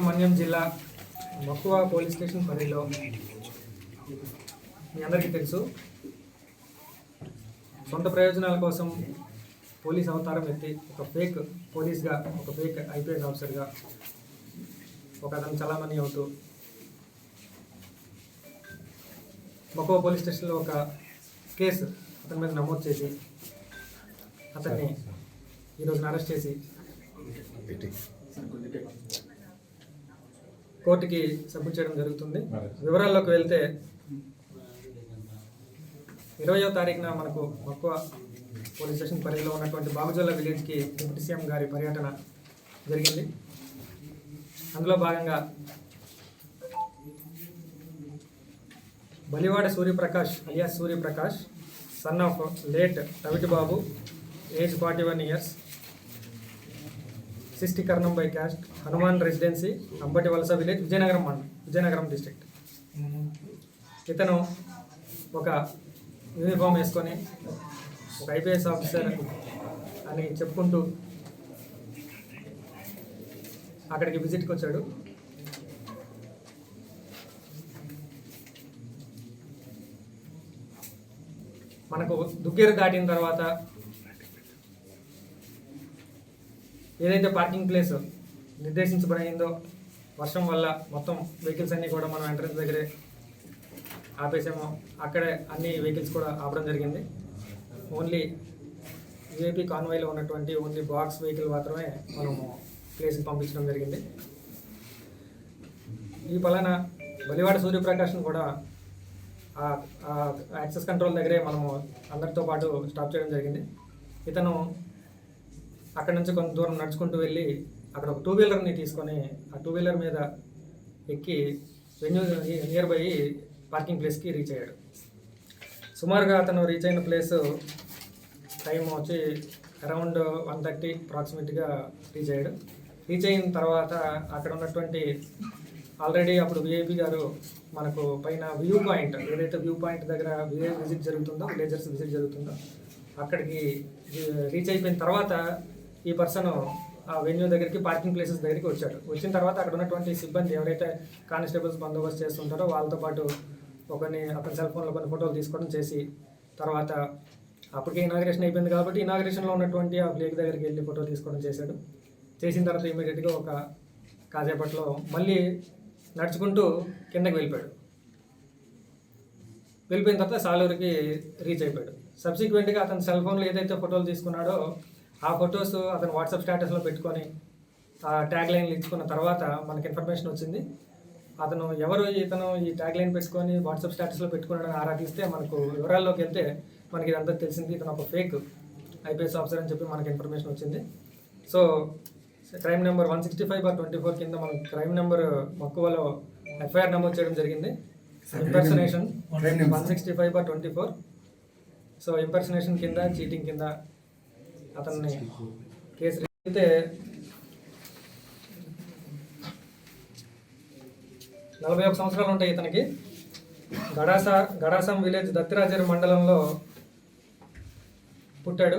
మన్యం జిల్లా మక్కువ police station పరిధిలో మీ అందరికీ తెలుసు. సొంత ప్రయోజనాల కోసం పోలీస్ అవతారం ఎత్తి ఒక ఫేక్ పోలీస్గా ఒక ఫేక్ ఐపీఎస్ ఆఫీసర్గా ఒక అతను చలామణి అవుతూ మక్కువ పోలీస్ స్టేషన్లో ఒక కేసు అతని మీద నమోదు చేసి అతన్ని ఈరోజున అరెస్ట్ చేసి కోర్టుకి సబ్మిట్ చేయడం జరుగుతుంది. వివరాల్లోకి వెళ్తే ఇరవయో తారీఖున మనకు మక్కువ పోలీస్ స్టేషన్ పరిధిలో ఉన్నటువంటి బాబుజోల్ల విలేజ్కి డిప్యూటీ సీఎం గారి పర్యటన జరిగింది. అందులో భాగంగా Balivada Suryaprakash alias Suryaprakash son of late రవిటి Babu age forty one years సిస్టికర్ణం by caste Hanuman residency Ambati Valasa village Vizianagaram మండలం విజయనగరం డిస్ట్రిక్ట్ ఇతను ఒక యూనిఫామ్ వేసుకొని ఒక ఐపీఎస్ ఆఫీసర్ అని చెప్పుకుంటూ అక్కడికి విజిట్కి వచ్చాడు. మనకు దుగ్గేరు దాటిన తర్వాత ఏదైతే పార్కింగ్ ప్లేస్ నిర్దేశించబడిందో వర్షం వల్ల మొత్తం వెహికల్స్ అన్నీ కూడా మనం ఎంట్రన్స్ దగ్గరే ఆపేసాము. అక్కడే అన్ని వెహికల్స్ కూడా ఆపడం జరిగింది. ఓన్లీ యూఏపీ కాన్వాయ్లో ఉన్నటువంటి ఓన్లీ బాక్స్ వెహికల్ మాత్రమే మనము ప్లేస్కి పంపించడం జరిగింది. ఈ పలానా బలివాడ సూర్యప్రకాష్ను కూడా యాక్సెస్ కంట్రోల్ దగ్గరే మనము అందరితో పాటు స్టాప్ చేయడం జరిగింది. ఇతను అక్కడ నుంచి కొంత దూరం నడుచుకుంటూ వెళ్ళి అక్కడ ఒక టూ వీలర్ని తీసుకొని ఆ టూ వీలర్ మీద ఎక్కి వెన్యూ నియర్ బై పార్కింగ్ ప్లేస్కి రీచ్ అయ్యాడు. సుమారుగా అతను రీచ్ అయిన ప్లేస్ టైం వచ్చి అరౌండ్ వన్ థర్టీ అప్రాక్సిమేట్గా రీచ్ అయ్యాడు. రీచ్ అయిన తర్వాత అక్కడ ఉన్నటువంటి ఆల్రెడీ అప్పుడు విఐపి గారు మనకు పైన వ్యూ పాయింట్ ఏదైతే వ్యూ పాయింట్ దగ్గర విజిట్ జరుగుతుందో విలేజర్స్ విజిట్ జరుగుతుందో అక్కడికి రీచ్ అయిపోయిన తర్వాత ఈ పర్సన్ ఆ వెన్యూ దగ్గరికి పార్కింగ్ ప్లేసెస్ దగ్గరికి వచ్చాడు. వచ్చిన తర్వాత అక్కడ ఉన్నటువంటి సిబ్బంది ఎవరైతే కానిస్టేబుల్స్ బందోబస్తు చేస్తుంటారో వాళ్ళతో పాటు ఒకరిని అతని సెల్ ఫోన్లో కొన్ని ఫోటోలు తీసుకోవడం చేసి తర్వాత అప్పటికే ఇనాగ్రేషన్ అయిపోయింది కాబట్టి ఇనాగ్రేషన్లో ఉన్నటువంటి ఆ ప్లేక్ దగ్గరికి వెళ్ళి ఫోటో తీసుకోవడం చేశాడు. చేసిన తర్వాత ఇమీడియట్గా ఒక కాసేపట్లో మళ్ళీ నడుచుకుంటూ కిందకి వెళ్ళిపోయాడు. వెళ్ళిపోయిన తర్వాత సాలూరుకి రీచ్ అయిపోయాడు. సబ్సిక్వెంట్గా అతని సెల్ ఫోన్లో ఏదైతే ఫోటోలు తీసుకున్నాడో ఆ ఫొటోస్ అతను వాట్సాప్ స్టేటస్లో పెట్టుకొని ఆ ట్యాగ్ లైన్లు ఇచ్చుకున్న తర్వాత మనకి ఇన్ఫర్మేషన్ వచ్చింది. అతను ఎవరు ఇతను ఈ ట్యాగ్ లైన్ పెట్టుకొని వాట్సాప్ స్టేటస్లో పెట్టుకున్నాడని ఆరా తీస్తే మనకు వివరాల్లోకి వెళ్తే మనకి ఇదంతా తెలిసింది. ఇతను ఒక ఫేక్ ఐపీఎస్ ఆఫీసర్ అని చెప్పి మనకి ఇన్ఫర్మేషన్ వచ్చింది. So crime number one sixty five bar twenty four కింద మనం క్రైమ్ నెంబర్ మక్కువలో ఎఫ్ఐఆర్ నమోదు చేయడం జరిగింది. Impersonation. One sixty five bar twenty four so impersonation కింద చీటింగ్ కింద అతన్ని కేసు అయితే నలభై ఒక సంవత్సరాలు ఉంటాయి ఇతనికి. గడాస గడాసం విలేజ్ దత్తిరాజేరు మండలంలో పుట్టాడు.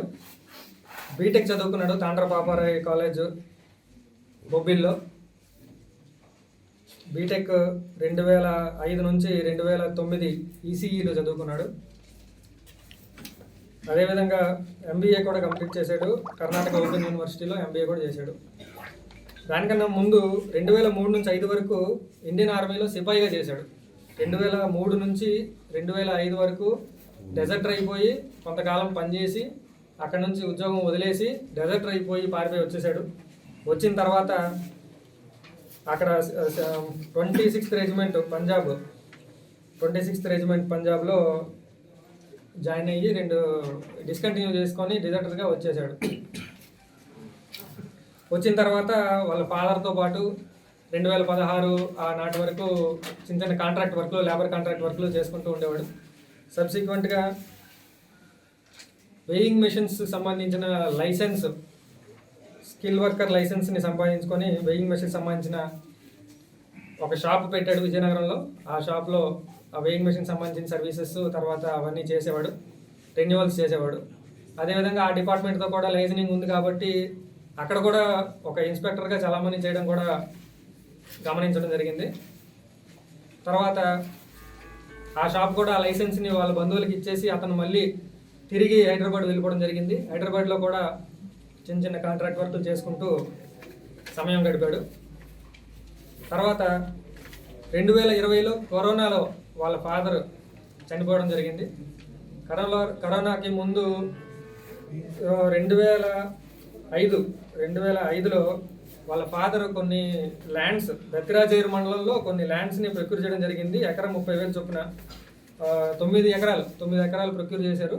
బీటెక్ చదువుకున్నాడు తాండ్ర పాపారాయ్ కాలేజ్ బొబ్బిల్లో. బీటెక్ రెండు వేల ఐదు నుంచి రెండు వేల తొమ్మిది ఈసీఈలో చదువుకున్నాడు. అదేవిధంగా ఎంబీఏ కూడా కంప్లీట్ చేశాడు. కర్ణాటక ఓపెన్ యూనివర్సిటీలో ఎంబీఏ కూడా చేశాడు. దానికన్నా ముందు రెండు వేల మూడు నుంచి ఐదు వరకు ఇండియన్ ఆర్మీలో సిపాయిగా చేశాడు. రెండు వేల మూడు నుంచి రెండు వేల ఐదు వరకు డెజర్ట్ అయిపోయి కొంతకాలం పనిచేసి అక్కడ నుంచి ఉద్యోగం వదిలేసి డెజర్ట్ అయిపోయి పారిపోయి వచ్చేసాడు వచ్చిన తర్వాత అక్కడ twenty sixth regiment Punjab twenty sixth regiment పంజాబ్లో జాయిన్ అయ్యి రెండు డిస్కంటిన్యూ చేసుకొని డిజర్టర్గా వచ్చేసాడు. వచ్చిన తర్వాత వాళ్ళ ఫాదర్తో పాటు రెండు వేల పదహారు ఆ నాటి వరకు చిన్న చిన్న కాంట్రాక్ట్ వర్క్లు లేబర్ కాంట్రాక్ట్ వర్క్లు చేసుకుంటూ ఉండేవాడు. సబ్సిక్వెంట్గా వెయింగ్ మెషిన్స్ సంబంధించిన లైసెన్స్ స్కిల్ వర్కర్ లైసెన్స్ని సంపాదించుకొని వెయింగ్ మిషన్ సంబంధించిన ఒక షాప్ పెట్టాడు విజయనగరంలో. ఆ షాప్లో ఆ వెయింగ్ మెషిన్ సంబంధించిన సర్వీసెస్ తర్వాత అవన్నీ చేసేవాడు. రెన్యువల్స్ చేసేవాడు. అదేవిధంగా ఆ డిపార్ట్మెంట్తో కూడా లైసెనింగ్ ఉంది కాబట్టి అక్కడ కూడా ఒక ఇన్స్పెక్టర్గా చలామణి చేయడం కూడా గమనించడం జరిగింది. తర్వాత ఆ షాప్ కూడా ఆ లైసెన్స్ని వాళ్ళ బంధువులకి ఇచ్చేసి అతను మళ్ళీ తిరిగి హైదరాబాద్ వెళ్ళిపోవడం జరిగింది. హైదరాబాద్లో కూడా చిన్న చిన్న కాంట్రాక్ట్ వర్క్లు చేసుకుంటూ సమయం గడిపాడు. తర్వాత రెండు వేల ఇరవైలో కరోనాలో వాళ్ళ ఫాదర్ చనిపోవడం జరిగింది. కరోనా కరోనాకి ముందు రెండు వేల ఐదు రెండు వేల ఐదులో వాళ్ళ ఫాదర్ కొన్ని ల్యాండ్స్ దత్తిరాజేరు మండలంలో కొన్ని ల్యాండ్స్ని ప్రొక్యూర్ చేయడం జరిగింది. ఎకరం ముప్పై వేలు చొప్పున తొమ్మిది ఎకరాలు తొమ్మిది ఎకరాలు ప్రొక్యూర్ చేశారు.